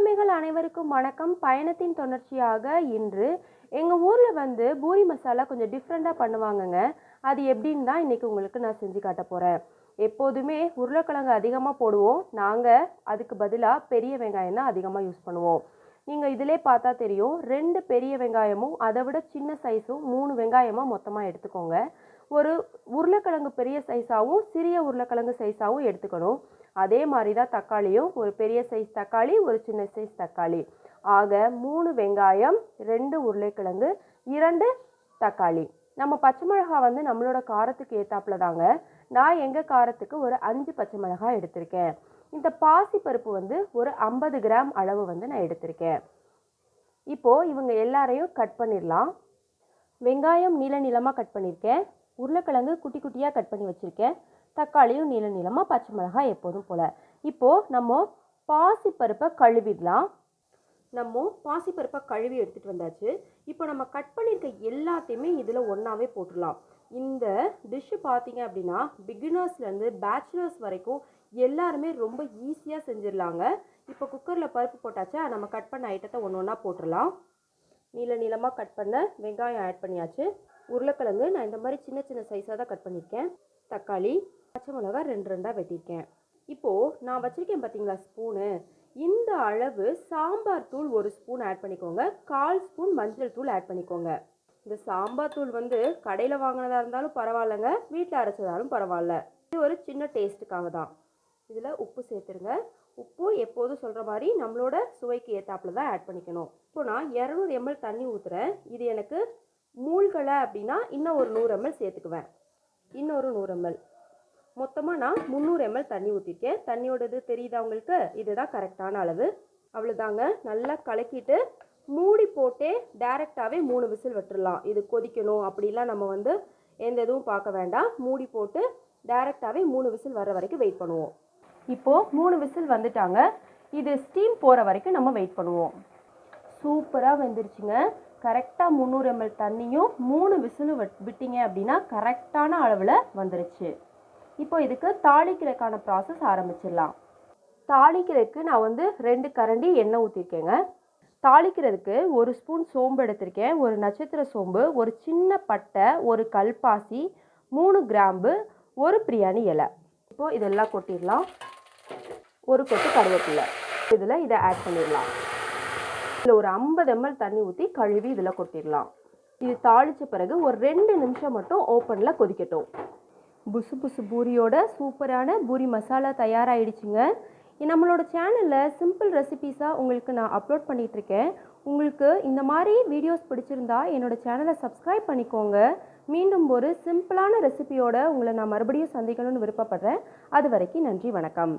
ஊருடைமைகள் அனைவருக்கும் வணக்கம். பயணத்தின் தொடர்ச்சியாக இன்று எங்கள் ஊரில் வந்து பூரி மசாலா கொஞ்சம் டிஃப்ரெண்ட்டாக பண்ணுவாங்கங்க. அது எப்படின்னு தான் இன்றைக்கி உங்களுக்கு நான் செஞ்சு காட்ட போகிறேன் எப்போதுமே உருளைக்கிழங்கு அதிகமாக போடுவோம். நாங்கள் அதுக்கு பதிலாக பெரிய வெங்காயம் தான் அதிகமாக யூஸ் பண்ணுவோம். நீங்கள் இதிலே பார்த்தா தெரியும். ரெண்டு பெரிய வெங்காயமும் அதை விட சின்ன சைஸும் மூணு வெங்காயமாக மொத்தமாக எடுத்துக்கோங்க. ஒரு உருளைக்கிழங்கு பெரிய சைஸாகவும் சிறிய உருளைக்கிழங்கு சைஸாகவும் எடுத்துக்கணும். அதே மாதிரி தான் தக்காளியும் ஒரு பெரிய சைஸ் தக்காளி ஒரு சின்ன சைஸ் தக்காளி. ஆக மூணு வெங்காயம் ரெண்டு உருளைக்கிழங்கு இரண்டு தக்காளி. நம்ம பச்சை மிளகாய் வந்து நம்மளோட காரத்துக்கு ஏற்றாப்புல தாங்க. நான் எங்கள் காரத்துக்கு ஒரு அஞ்சு பச்சை மிளகாய் எடுத்திருக்கேன். இந்த பாசி பருப்பு வந்து ஒரு ஐம்பது கிராம் அளவு வந்து நான் எடுத்திருக்கேன். இப்போது இவங்க எல்லாரையும் கட் பண்ணிடலாம். வெங்காயம் நீள நீளமாக கட் பண்ணியிருக்கேன். உருளைக்கிழங்கு குட்டி குட்டியாக கட் பண்ணி வச்சுருக்கேன். தக்காளியும் நீள நீளமாக பச்சை மிளகாய் எப்போதும் போல். இப்போது நம்ம பாசிப்பருப்பை கழுவிடலாம். நம்ம பாசிப்பருப்பை கழுவி எடுத்துகிட்டு வந்தாச்சு. இப்போ நம்ம கட் பண்ணியிருக்க எல்லாத்தையுமே இதில் ஒன்றாவே போட்டுடலாம். இந்த டிஷ்ஷு பார்த்தீங்க அப்படின்னா பிகினர்ஸ்லேருந்து பேச்சுலர்ஸ் வரைக்கும் எல்லாருமே ரொம்ப ஈஸியாக செஞ்சிடலாங்க. இப்போ குக்கரில் பருப்பு போட்டாச்சா நம்ம கட் பண்ண ஐட்டத்தை ஒன்று ஒன்றா போட்டுடலாம். நீள நீளமாக கட் பண்ண வெங்காயம் ஆட் பண்ணியாச்சு. உருளைக்கிழங்கு நான் இந்த மாதிரி சின்ன சின்ன சைஸாக தான் கட் பண்ணியிருக்கேன். தக்காளி பச்சை மிளகா ரெண்டு ரெண்டாக வெட்டியிருக்கேன். இப்போது நான் வச்சுருக்கேன் பார்த்தீங்களா ஸ்பூனு? இந்த அளவு சாம்பார் தூள் ஒரு ஸ்பூன் ஆட் பண்ணிக்கோங்க. கால் ஸ்பூன் மஞ்சள் தூள் ஆட் பண்ணிக்கோங்க. இந்த சாம்பார் தூள் வந்து கடையில் வாங்கினதா இருந்தாலும் பரவாயில்லைங்க வீட்டில் அரைச்சதாலும் பரவாயில்ல. இது ஒரு சின்ன டேஸ்ட்டுக்காக தான். இதில் உப்பு சேர்த்துருங்க. உப்பு எப்போதும் சொல்கிற மாதிரி நம்மளோட சுவைக்கு ஏற்றாப்புல தான் ஆட் பண்ணிக்கணும். இப்போ நான் இரநூறு எம்எல் தண்ணி ஊற்றுறேன் இது எனக்கு மூழ்கலை அப்படின்னா இன்னும் ஒரு நூறு எம்எல் சேர்த்துக்குவேன். இன்னொரு நூறு எம்எல். மொத்தமாக நான் முந்நூறு எம்எல் தண்ணி ஊற்றிருக்கேன் தண்ணியோட இது தெரியுதா உங்களுக்கு? இதுதான் கரெக்டான அளவு. அவ்வளோதாங்க நல்லா கலக்கிட்டு மூடி போட்டே டேரெக்டாகவே மூணு விசில் விட்டுடலாம் இது கொதிக்கணும் அப்படிலாம் நம்ம வந்து எந்த இதுவும் பார்க்க வேண்டாம். மூடி போட்டு டேரெக்டாகவே மூணு விசில் வர வரைக்கும் வெயிட் பண்ணுவோம். இப்போது மூணு விசில் வந்துட்டாங்க. இது ஸ்டீம் போகிற வரைக்கும் நம்ம வெயிட் பண்ணுவோம். சூப்பராக வெந்துருச்சுங்க. கரெக்டாக முந்நூறு எம்எல் தண்ணியும் மூணு விசிலும் விட்- விட்டீங்க அப்படின்னா கரெக்டான அளவில் வந்துருச்சு. இப்போ இதுக்கு தாளிக்கிறதுக்கான ப்ராசஸ் ஆரம்பிச்சிடலாம். தாளிக்கிறதுக்கு நான் வந்து ரெண்டு கரண்டி எண்ணெய் ஊற்றிருக்கேங்க தாளிக்கிறதுக்கு ஒரு ஸ்பூன் சோம்பு எடுத்திருக்கேன். ஒரு நட்சத்திர சோம்பு ஒரு சின்ன பட்டை ஒரு கல்பாசி மூணு கிராம்பு ஒரு பிரியாணி இலை. இப்போது இதெல்லாம் கொட்டிடலாம். ஒரு கொத்து கருவேப்பிலை. இதில் இதை ஆட் பண்ணிடலாம். இதில் ஒரு ஐம்பது எம்எல் தண்ணி ஊற்றி கழுவி இதில் கொட்டிடலாம். இது தாளித்த பிறகு ஒரு ரெண்டு நிமிஷம் மட்டும் ஓப்பனில் கொதிக்கட்டும். புசு புசு பூரியோட சூப்பரான பூரி மசாலா தயாராகிடுச்சுங்க நம்மளோட சேனலில் சிம்பிள் ரெசிபீஸாக உங்களுக்கு நான் அப்லோட் பண்ணிகிட்ருக்கேன் உங்களுக்கு இந்த மாதிரி வீடியோஸ் பிடிச்சிருந்தா என்னோட சேனலை சப்ஸ்கிரைப் பண்ணிக்கோங்க. மீண்டும் ஒரு சிம்பிளான ரெசிபியோட உங்களை நான் மறுபடியும் சந்திக்கணும்னு விருப்பப்படுறேன். அது வரைக்கும் நன்றி வணக்கம்.